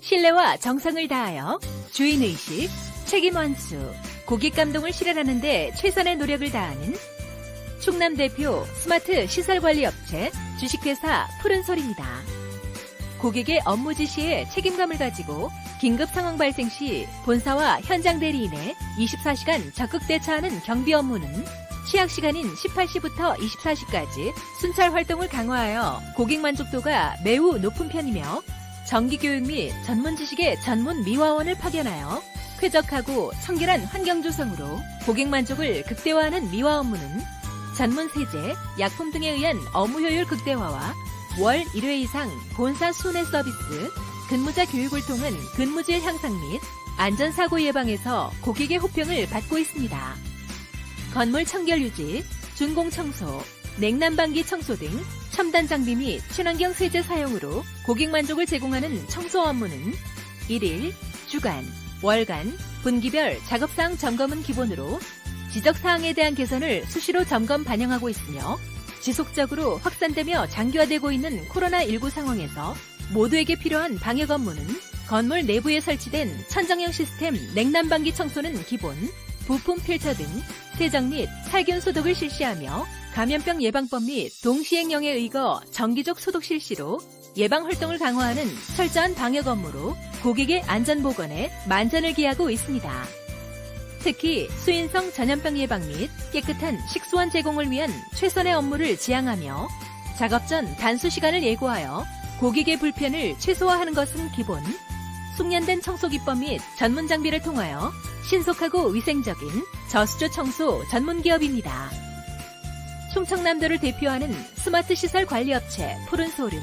신뢰와 정성을 다하여 주인의식, 책임원수, 고객 감동을 실현하는데 최선의 노력을 다하는 충남 대표 스마트 시설관리업체 주식회사 푸른솔입니다. 고객의 업무 지시에 책임감을 가지고 긴급 상황 발생 시 본사와 현장 대리인의 24시간 적극 대처하는 경비 업무는 취약 시간인 18시부터 24시까지 순찰 활동을 강화하여 고객 만족도가 매우 높은 편이며 정기 교육 및 전문 지식의 전문 미화원을 파견하여 쾌적하고 청결한 환경 조성으로 고객 만족을 극대화하는 미화 업무는 전문 세제, 약품 등에 의한 업무 효율 극대화와 월 1회 이상 본사 순회 서비스, 근무자 교육을 통한 근무질 향상 및 안전사고 예방에서 고객의 호평을 받고 있습니다. 건물 청결 유지, 준공 청소, 냉난방기 청소 등 첨단 장비 및 친환경 세제 사용으로 고객 만족을 제공하는 청소 업무는 1일, 주간, 월간, 분기별 작업사항 점검은 기본으로 지적사항에 대한 개선을 수시로 점검 반영하고 있으며 지속적으로 확산되며 장기화되고 있는 코로나19 상황에서 모두에게 필요한 방역 업무는 건물 내부에 설치된 천정형 시스템 냉난방기 청소는 기본, 부품 필터 등 세정 및 살균 소독을 실시하며 감염병 예방법 및 동시행령에 의거 정기적 소독 실시로 예방 활동을 강화하는 철저한 방역 업무로 고객의 안전 보건에 만전을 기하고 있습니다. 특히 수인성 전염병 예방 및 깨끗한 식수원 제공을 위한 최선의 업무를 지향하며 작업 전 단수 시간을 예고하여 고객의 불편을 최소화하는 것은 기본, 숙련된 청소 기법 및 전문 장비를 통하여 신속하고 위생적인 저수조 청소 전문 기업입니다. 충청남도를 대표하는 스마트 시설 관리 업체 푸른솔은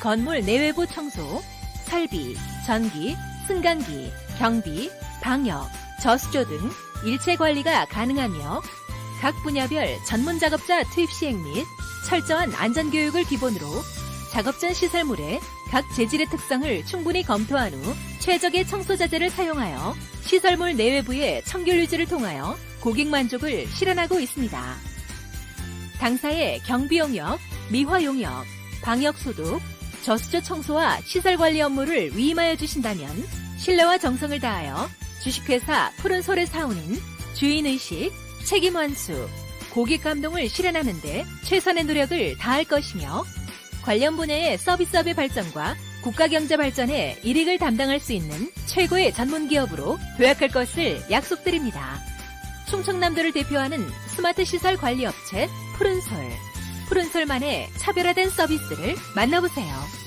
건물 내외부 청소, 설비, 전기, 승강기, 경비, 방역, 저수조 등 일체 관리가 가능하며 각 분야별 전문 작업자 투입 시행 및 철저한 안전 교육을 기본으로 작업 전 시설물의 각 재질의 특성을 충분히 검토한 후 최적의 청소 자재를 사용하여 시설물 내외부의 청결 유지를 통하여 고객 만족을 실현하고 있습니다. 당사의 경비 용역, 미화 용역, 방역 소독, 저수조 청소와 시설 관리 업무를 위임하여 주신다면 신뢰와 정성을 다하여 주식회사 푸른솔의 사원인 주인의식, 책임완수, 고객 감동을 실현하는 데 최선의 노력을 다할 것이며 관련 분야의 서비스업의 발전과 국가 경제 발전에 일익을 담당할 수 있는 최고의 전문 기업으로 도약할 것을 약속드립니다. 충청남도를 대표하는 스마트 시설 관리 업체 푸른솔. 푸른솔만의 차별화된 서비스를 만나보세요.